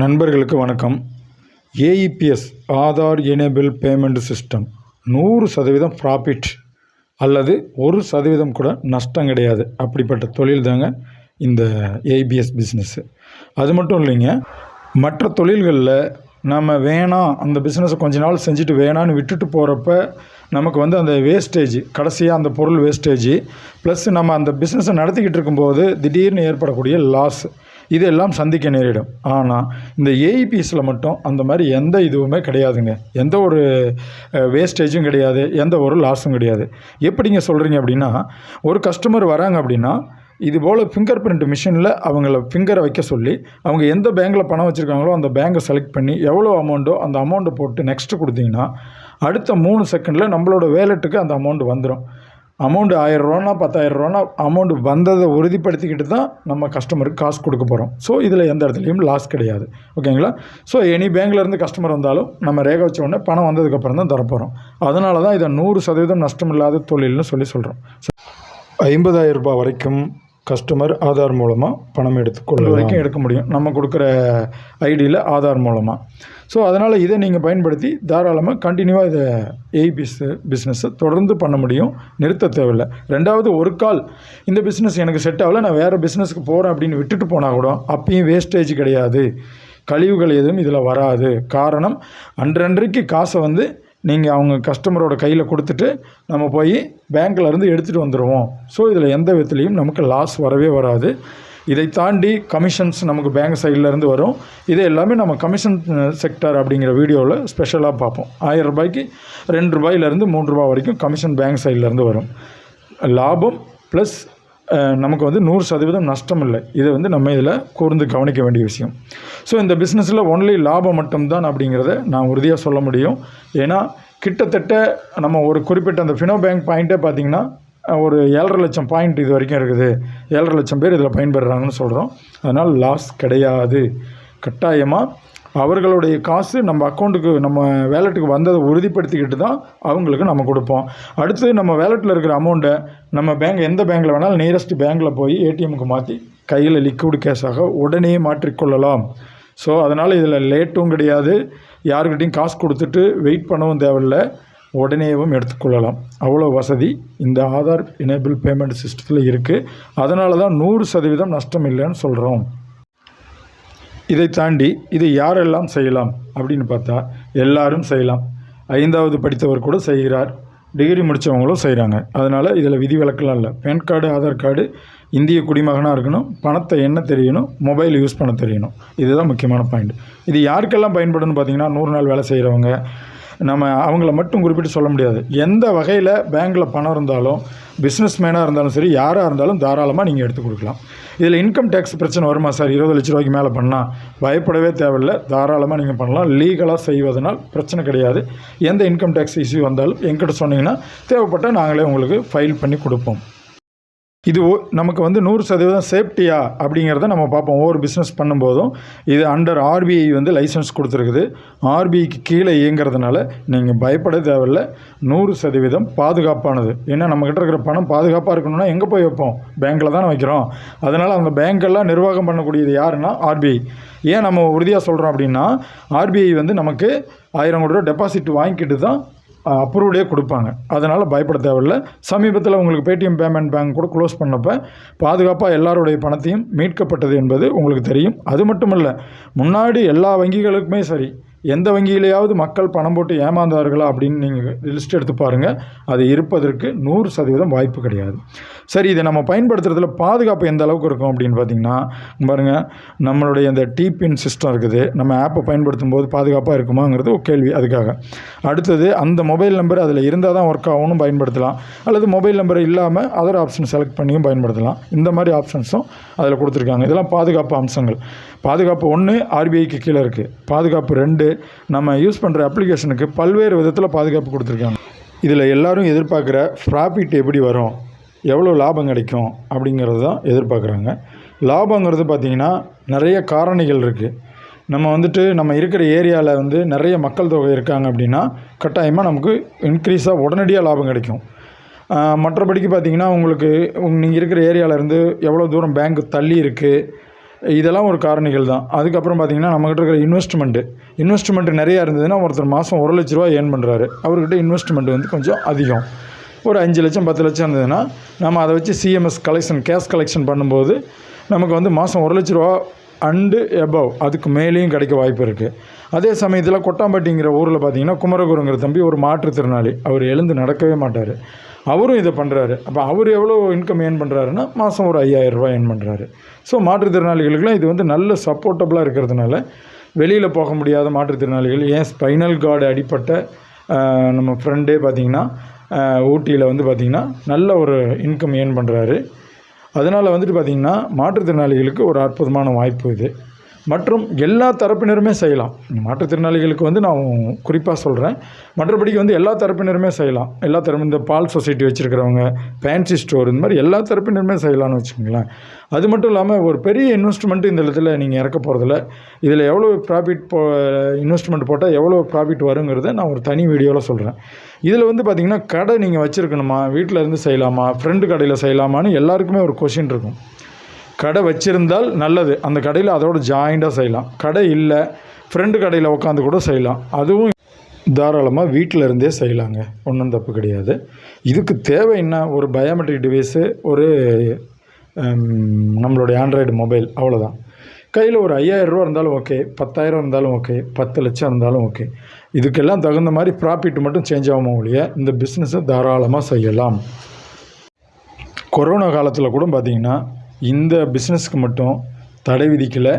நண்பர்களுக்கு வணக்கம். AEPS Aadhaar enabled payment system நூறு சதவீதம் ப்ராஃபிட் அல்லது ஒரு சதவீதம் கூட நஷ்டம் கிடையாது. அப்படிப்பட்ட தொழில் தாங்க இந்த ஏபிஎஸ் பிஸ்னஸ்ஸு அது மட்டும் இல்லைங்க மற்ற தொழில்களில் நம்ம வேணாம் அந்த பிஸ்னஸை கொஞ்ச நாள் செஞ்சுட்டு வேணான்னு விட்டுட்டு போகிறப்ப நமக்கு வந்து அந்த வேஸ்டேஜ் கடைசியாக அந்த பொருள் வேஸ்டேஜ் ப்ளஸ் நம்ம அந்த பிஸ்னஸை நடத்திக்கிட்டு இருக்கும்போது திடீர்னு ஏற்படக்கூடிய லாஸ் இதெல்லாம் சந்திக்க நேரிடும். ஆனால் இந்த ஏஇபிஎஸில் மட்டும் அந்த மாதிரி எந்த இதுவுமே கிடையாதுங்க. எந்த ஒரு வேஸ்டேஜும் கிடையாது. எந்த ஒரு லாஸும் கிடையாது. எப்படிங்க சொல்கிறீங்க அப்படின்னா ஒரு கஸ்டமர் வராங்க அப்படின்னா இது போல் ஃபிங்கர் பிரிண்ட் மிஷினில் அவங்கள ஃபிங்கரை வைக்க சொல்லி அவங்க எந்த பேங்க்கில் பணம் வச்சுருக்காங்களோ அந்த பேங்கை செலக்ட் பண்ணி எவ்வளோ அமௌண்ட்டோ அந்த அமௌண்ட்டை போட்டு நெக்ஸ்ட்டு கொடுத்தீங்கன்னா அடுத்த மூணு செகண்டில் நம்மளோட வேலெட்டுக்கு அந்த அமௌண்ட் வந்துடும் அமௌண்ட் ஆயிரரூவானா பத்தாயிரரூவானா அமௌண்ட் வந்ததை உறுதிப்படுத்திக்கிட்டு தான் நம்ம கஸ்டமருக்கு காசு கொடுக்க போகிறோம் ஸோ இதில் எந்த இடத்துலையும் லாஸ் கிடையாது. ஓகேங்களா ஸோ எனி பேங்க்லேருந்து கஸ்டமர் வந்தாலும் நம்ம ரேக வச்ச உடனே பணம் வந்ததுக்கப்புறம் தான் தரப்போகிறோம் அதனால தான் இதை நூறு சதவீதம் நஷ்டம் இல்லாத தொழில்னு சொல்லி சொல்கிறோம் ஐம்பதாயிரம் ரூபாய் வரைக்கும் கஸ்டமர் ஆதார் மூலமாக பணம் எடுத்துக்கொள்ள வரைக்கும் எடுக்க முடியும். நம்ம கொடுக்குற ஐடியில் ஆதார் மூலமாக ஸோ அதனால் இதை நீங்கள் பயன்படுத்தி தாராளமாக கண்டினியூவாக இதை ஏபிஎஸ் பிஸ்னஸை தொடர்ந்து பண்ண முடியும். நிறுத்த தேவையில்லை. ரெண்டாவது ஒரு கால் இந்த பிஸ்னஸ் எனக்கு செட் ஆகல நான் வேறு பிஸ்னஸ்க்கு போகிறேன் அப்படின்னு விட்டுட்டு போனால் கூட அப்பயும் வேஸ்டேஜ் கிடையாது. கழிவுகள் எதுவும் இதில் வராது. காரணம் அன்றன்றைக்கு காசை வந்து நீங்கள் அவங்க கஸ்டமரோட கையில் கொடுத்துட்டு நம்ம போய் பேங்க்கில் இருந்து எடுத்துகிட்டு வந்துடுவோம் ஸோ இதில் எந்த விதத்துலேயும் நமக்கு லாஸ் வரவே வராது. இதை தாண்டி கமிஷன்ஸ் நமக்கு பேங்க் சைட்லேருந்து வரும். இது எல்லாமே நம்ம கமிஷன் செக்டர் அப்படிங்கிற வீடியோவில் ஸ்பெஷலாக பார்ப்போம். ஆயிரம் ரூபாய்க்கு ரெண்டு ரூபாயிலேருந்து மூன்று ரூபாய் வரைக்கும் கமிஷன் பேங்க் சைட்லேருந்து வரும். லாபம் ப்ளஸ் நமக்கு வந்து நூறு சதவீதம் நஷ்டம் இல்லை இதை வந்து நம்ம இதில் கூர்ந்து கவனிக்க வேண்டிய விஷயம். ஸோ இந்த பிஸ்னஸில் ஒன்லி லாபம் மட்டும்தான் அப்படிங்கிறத நான் உறுதியாக சொல்ல முடியும். ஏன்னா கிட்டத்தட்ட நம்ம ஒரு குறிப்பிட்ட அந்த ஃபினோ பேங்க் பாயிண்ட்டே பார்த்திங்கன்னா ஒரு ஏழரை லட்சம் பாயிண்ட் இது வரைக்கும் இருக்குது. ஏழரை லட்சம் பேர் இதில் பயன்பெறுறாங்கன்னு சொல்கிறோம் அதனால் லாஸ் கிடையாது. கட்டாயமாக அவர்களுடைய காசு நம்ம அக்கௌண்ட்டுக்கு நம்ம வேலெட்டுக்கு வந்ததை உறுதிப்படுத்திக்கிட்டு தான் அவங்களுக்கு நம்ம கொடுப்போம். அடுத்து நம்ம வேலெட்டில் இருக்கிற அமௌண்ட்டை நம்ம பேங்க் எந்த பேங்க்கில் வேணாலும் நியரஸ்ட் பேங்க்கில் போய் ஏடிஎம்க்கு மாற்றி கையில் லிக்விட் கேஷாக உடனே மாற்றிக்கொள்ளலாம் ஸோ அதனால் இதில் லேட்டும் கிடையாது. யாருக்கிட்டையும் காசு கொடுத்துட்டு வெயிட் பண்ணவும் தேவையில்லை. உடனேவும் எடுத்துக்கொள்ளலாம் அவ்வளோ வசதி. இந்த ஆதார் எனேபிள் பேமெண்ட் சிஸ்டத்தில் இருக்குது அதனால தான் நூறு சதவீதம் நஷ்டம் இல்லைன்னு சொல்கிறோம் இதை தாண்டி இதை யாரெல்லாம் செய்யலாம் அப்படின்னு பார்த்தா எல்லாரும் செய்யலாம். ஐந்தாவது படித்தவர் கூட செய்கிறார். டிகிரி முடித்தவங்களும் செய்கிறாங்க அதனால் இதில் விதிவிலக்கெல்லாம் இல்லை. பேன் கார்டு ஆதார் கார்டு இந்திய குடிமகனாக இருக்கணும் பணத்தை என்ன தெரியணும் மொபைல் யூஸ் பண்ண தெரியணும். இதுதான் முக்கியமான பாயிண்ட். இது யாருக்கெல்லாம் பயன்படும்னு பார்த்தீங்கன்னா நூறு நாள் வேலை செய்கிறவங்க நம்ம அவங்கள மட்டும் குறிப்பிட்டு சொல்ல முடியாது. எந்த வகையில் பேங்க்கில் பணம் இருந்தாலும் பிஸ்னஸ் மேனாக இருந்தாலும் சரி யாராக இருந்தாலும் தாராளமாக நீங்கள் எடுத்து கொடுக்கலாம். இதில் இன்கம் டேக்ஸ் பிரச்சனை வருமா சார்? இருபது லட்ச ரூபாய்க்கு மேலே பண்ணால் பயப்படவே தேவையில்லை. தாராளமாக நீங்கள் பண்ணலாம். லீகலாக செய்வதனால் பிரச்சனை கிடையாது. எந்த இன்கம் டேக்ஸ் இஷ்யூ வந்தாலும் எங்கிட்ட சொன்னீங்கன்னா தேவைப்பட்டால் நாங்களே உங்களுக்கு ஃபைல் பண்ணி கொடுப்போம். இது நமக்கு வந்து நூறு சதவீதம் சேஃப்டியா அப்படிங்கிறத நம்ம பார்ப்போம். ஒவ்வொரு பிஸ்னஸ் பண்ணும்போதும் இது அண்டர் ஆர்பிஐ வந்து லைசன்ஸ் கொடுத்துருக்குது. ஆர்பிஐக்கு கீழே இயங்கிறதுனால நீங்கள் பயப்பட தேவையில்ல. நூறு சதவீதம் பாதுகாப்பானது. ஏன்னா நம்மக்கிட்ட இருக்கிற பணம் பாதுகாப்பாக இருக்கணும்னா எங்கே போய் வைப்போம்? பேங்க்கில் தானே வைக்கிறோம். அதனால் அந்த பேங்க்கெல்லாம் நிர்வாகம் பண்ணக்கூடியது யாருன்னா ஆர்பிஐ ஏன் நம்ம உறுதியாக சொல்கிறோம் அப்படின்னா ஆர்பிஐ வந்து நமக்கு ஆயிரம் கோடி ரூபா டெபாசிட் வாங்கிக்கிட்டு தான் அப்ரூவ்டே கொடுப்பாங்க. அதனால் பயப்பட தேவையில்ல. சமீபத்தில் உங்களுக்கு பேடிஎம் பேமெண்ட் பேங்க் கூட க்ளோஸ் பண்ணப்போ பாதுகாப்பாக எல்லாருடைய பணத்தையும் மீட்கப்பட்டது என்பது உங்களுக்கு தெரியும். அது மட்டும் இல்லை முன்னாடி எல்லா வங்கிகளுக்குமே சரி எந்த வங்கியிலேயாவது மக்கள் பணம் போட்டு ஏமாந்தார்களா அப்படின்னு நீங்கள் லிஸ்ட் எடுத்து பாருங்கள் அது இருப்பதற்கு நூறு சதவீதம் வாய்ப்பு கிடையாது. சரி இதை நம்ம பயன்படுத்துறதுல பாதுகாப்பு எந்த அளவுக்கு இருக்கும் அப்படின்னு பார்த்தீங்கன்னா பாருங்கள் நம்மளுடைய இந்த டிபின் சிஸ்டம் இருக்குது. நம்ம ஆப்பை பயன்படுத்தும் போது பாதுகாப்பாக இருக்குமாங்கிறது ஒரு கேள்வி அதுக்காக. அடுத்தது அந்த மொபைல் நம்பர் அதில் இருந்தால் தான் ஒர்க் ஆகணும் பயன்படுத்தலாம். அல்லது மொபைல் நம்பர் இல்லாமல் அதர் ஆப்ஷன் செலக்ட் பண்ணியும் பயன்படுத்தலாம். இந்த மாதிரி ஆப்ஷன்ஸும் அதில் கொடுத்துருக்காங்க. இதெல்லாம் பாதுகாப்பு அம்சங்கள். பாதுகாப்பு ஒன்று ஆர்பிஐக்கு கீழே இருக்குது பாதுகாப்பு ரெண்டு நம்ம யூஸ் பண்ணுற அப்ளிகேஷனுக்கு பல்வேறு விதத்தில் பாதுகாப்பு கொடுத்துருக்காங்க. இதில் எல்லோரும் எதிர்பார்க்குற ப்ராஃபிட் எப்படி வரும்? எவ்வளோ லாபம் கிடைக்கும்? அப்படிங்கிறது தான் எதிர்பார்க்குறாங்க. லாபங்கிறது பார்த்திங்கன்னா நிறைய காரணிகள் இருக்குது நம்ம வந்துட்டு நம்ம இருக்கிற ஏரியாவில் வந்து நிறைய மக்கள் தொகை இருக்காங்க அப்படின்னா கட்டாயமாக நமக்கு இன்க்ரீஸாக உடனடியாக லாபம் கிடைக்கும். மற்றபடிக்கு பார்த்தீங்கன்னா உங்களுக்கு நீங்கள் இருக்கிற ஏரியாவிலேருந்து எவ்வளோ தூரம் பேங்க் தள்ளி இருக்குது இதெல்லாம் ஒரு காரணிகள் தான். அதுக்கப்புறம் பார்த்தீங்கன்னா நம்மக்கிட்ட இருக்கிற இன்வெஸ்ட்மெண்ட்டு இன்வெஸ்ட்மெண்ட் நிறையா இருந்ததுன்னா ஒருத்தர் மாதம் ஒரு லட்ச ரூபா ஏர்ன் பண்ணுறாரு அவர்கிட்ட இன்வெஸ்ட்மெண்ட் வந்து கொஞ்சம் அதிகம். ஒரு அஞ்சு லட்சம் பத்து லட்சம் இருந்ததுன்னா நம்ம அதை வச்சு சிஎம்எஸ் கலெக்ஷன் கேஷ் கலெக்ஷன் பண்ணும்போது நமக்கு வந்து மாதம் ஒரு லட்ச ரூபா அண்டு எபவ் அதுக்கு மேலேயும் கிடைக்க வாய்ப்பு இருக்குது அதே சமயத்தில் கொட்டாம்பட்டிங்கிற ஊரில் பார்த்தீங்கன்னா குமரகுருங்கிற தம்பி ஒரு மாற்றுத்திறனாளி. அவர் எழுந்து நடக்கவே மாட்டார். அவரும் இதை பண்ணுறாரு அப்போ அவர் எவ்வளோ இன்கம் ஏர்ன் பண்ணுறாருன்னா மாதம் ஒரு ஐயாயிரம் ரூபாய் ஏர்ன் பண்ணுறாரு ஸோ மாற்றுத்திறனாளிகளுக்கெல்லாம் இது வந்து நல்ல சப்போர்ட்டபுளாக இருக்கிறதுனால வெளியில் போக முடியாத மாற்றுத்திறனாளிகள் ஏன் ஸ்பைனல் கார்டு அடிப்பட்ட நம்ம ஃப்ரெண்டே பார்த்திங்கன்னா ஊட்டியில் வந்து பார்த்திங்கன்னா நல்ல ஒரு இன்கம் ஏர்ன் பண்ணுறாரு அதனால் வந்துட்டு பார்த்திங்கன்னா மாற்றுத்திறனாளிகளுக்கு ஒரு அற்புதமான வாய்ப்பு இது. மற்றும் எல்லா தரப்பினருமே செய்யலாம். மாற்றுத்திறனாளிகளுக்கு வந்து நான் குறிப்பாக சொல்கிறேன் மற்றபடிக்கு வந்து எல்லா தரப்பினருமே செய்யலாம். எல்லா தரப்பு இந்த பால் சொசைட்டி வச்சுருக்கிறவங்க ஃபேன்சி ஸ்டோர் இந்த மாதிரி எல்லா தரப்பினருமே செய்யலாம்னு வச்சுக்கோங்களேன். அது மட்டும் இல்லாமல் ஒரு பெரிய இன்வெஸ்ட்மெண்ட் இந்த இடத்துல நீங்கள் இறக்க போகிறதில்ல இதில் எவ்வளோ ப்ராஃபிட் போ இன்வெஸ்ட்மெண்ட் போட்டால் எவ்வளோ ப்ராஃபிட் வருங்கிறத நான் ஒரு தனி வீடியோவில் சொல்கிறேன் இதில் வந்து பார்த்திங்கன்னா கடை நீங்கள் வச்சுருக்கணுமா? வீட்டில் இருந்து செய்யலாமா? ஃப்ரெண்டு கடையில் செய்யலாமான்னு எல்லாருக்குமே ஒரு கொஷின் இருக்கும். கடை வச்சுருந்தால் நல்லது. அந்த கடையில் அதோட ஜாயிண்டாக செய்யலாம். கடை இல்லை ஃப்ரெண்டு கடையில் உட்காந்து கூட செய்யலாம். அதுவும் தாராளமாக வீட்டில் இருந்தே செய்யலாங்க. ஒன்றும் தப்பு கிடையாது. இதுக்கு தேவை என்ன? ஒரு பயோமெட்ரிக் டிவைஸு ஒரு நம்மளுடைய ஆண்ட்ராய்டு மொபைல் அவ்வளோதான் கையில் ஒரு ஐயாயிரம் ரூபா இருந்தாலும் ஓகே பத்தாயிரம் இருந்தாலும் ஓகே பத்து லட்சம் இருந்தாலும் ஓகே இதுக்கெல்லாம் தகுந்த மாதிரி ப்ராஃபிட் மட்டும் சேஞ்ச் ஆகும் ஒழிய இந்த பிஸ்னஸை தாராளமாக செய்யலாம். கொரோனா காலத்தில் கூட பார்த்தீங்கன்னா இந்த பிஸ்னஸ்க்கு மட்டும் தடை விதிக்கலை.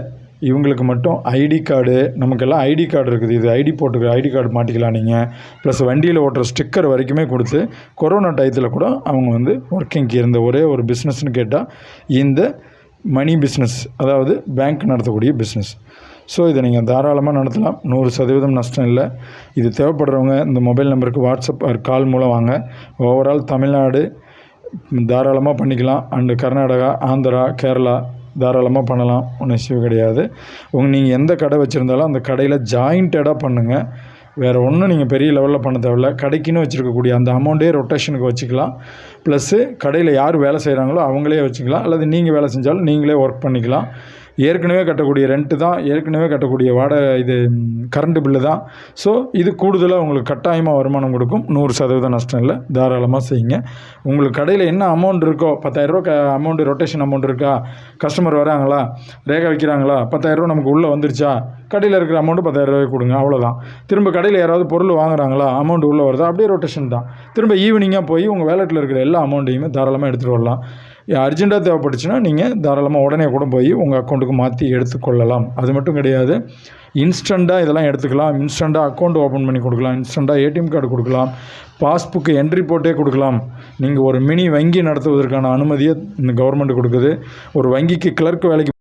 இவங்களுக்கு மட்டும் ஐடி கார்டு நமக்கெல்லாம் ஐடி கார்டு இருக்குது. இது ஐடி போட்டுக்க ஐடி கார்டு மாட்டிக்கலாம் நீங்கள் ப்ளஸ் வண்டியில் ஓட்டுற ஸ்டிக்கர் வரைக்குமே கொடுத்து கொரோனா டயத்தில் கூட அவங்க வந்து ஒர்க்கிங்க்கு இருந்த ஒரே ஒரு பிஸ்னஸ்னு கேட்டால் இந்த மணி பிஸ்னஸ் அதாவது பேங்க் நடத்தக்கூடிய பிஸ்னஸ் ஸோ இதை நீங்கள் தாராளமாக நடத்தலாம். நூறு சதவீதம் நஷ்டம் இல்லை. இது தேவைப்படுறவங்க இந்த மொபைல் நம்பருக்கு வாட்ஸ்அப் கால் மூலம் வாங்க. ஓவரால் தமிழ்நாடு தாராளமாக பண்ணிக்கலாம். அண்டு கர்நாடகா ஆந்திரா கேரளா தாராளமாக பண்ணலாம். ஒன்றும் இஷ்யூ கிடையாது. உங்கள் நீங்கள் எந்த கடை வச்சுருந்தாலும் அந்த கடையில் ஜாயிண்டடாக பண்ணுங்கள் வேறு ஒன்றும் நீங்கள் பெரிய லெவலில் பண்ண தேவையில்ல. கடைக்குன்னு வச்சுருக்கக்கூடிய அந்த அமௌண்ட்டே ரொட்டேஷனுக்கு வச்சுக்கலாம். ப்ளஸ்ஸு கடையில் யார் வேலை செய்கிறாங்களோ அவங்களே வச்சுக்கலாம். அல்லது நீங்கள் வேலை செஞ்சாலும் நீங்களே ஒர்க் பண்ணிக்கலாம். ஏற்கனவே கட்டக்கூடிய ரெண்ட்டு தான் ஏற்கனவே கட்டக்கூடிய வாடகை இது கரண்ட் பில்லு தான். ஸோ இது கூடுதலாக உங்களுக்கு கட்டாயமாக வருமானம் கொடுக்கும். நூறு சதவீதம் நஷ்டம் இல்லை. தாராளமாக செய்யுங்க. உங்களுக்கு கடையில் என்ன அமௌண்ட் இருக்கோ பத்தாயிரரூவா க அமௌண்ட்டு ரொட்டேஷன் அமௌண்ட் இருக்கா? கஸ்டமர் வராங்களா? ரேகா வைக்கிறாங்களா? பத்தாயிரரூவா நமக்கு உள்ளே வந்துருச்சா? கடையில் இருக்கிற அமௌண்ட்டு பத்தாயிரரூவாய்க்கு கொடுங்க அவ்வளோதான் திரும்ப கடையில் யாராவது பொருள் வாங்குறாங்களா? அமௌண்ட் உள்ளே வருதா? அப்படியே ரொட்டேஷன் தான். திரும்ப ஈவினிங்காக போய் உங்கள் வேலெட்டில் இருக்கிற எல்லா அமௌண்ட்டையுமே தாராளமாக எடுத்துகிட்டு வரலாம். அர்ஜெண்ட்டாக தேவைப்பட்டுச்சுன்னா நீங்கள் தாராளமாக உடனே கூட போய் உங்கள் அக்கௌண்ட்டுக்கு மாற்றி எடுத்துக்கொள்ளலாம். அது மட்டும் கிடையாது. இன்ஸ்டண்ட்டாக இதெல்லாம் எடுத்துக்கலாம். இன்ஸ்டண்ட்டாக அக்கௌண்ட் ஓப்பன் பண்ணி கொடுக்கலாம். இன்ஸ்டண்ட்டாக ஏடிஎம் கார்டு கொடுக்கலாம். பாஸ்புக்கு என்ட்ரி போட்டே கொடுக்கலாம். நீங்கள் ஒரு மினி வங்கி நடத்துவதற்கான அனுமதியை இந்த கவர்மெண்ட் கொடுக்குது. ஒரு வங்கிக்கு கிளர்க் வேலைக்கு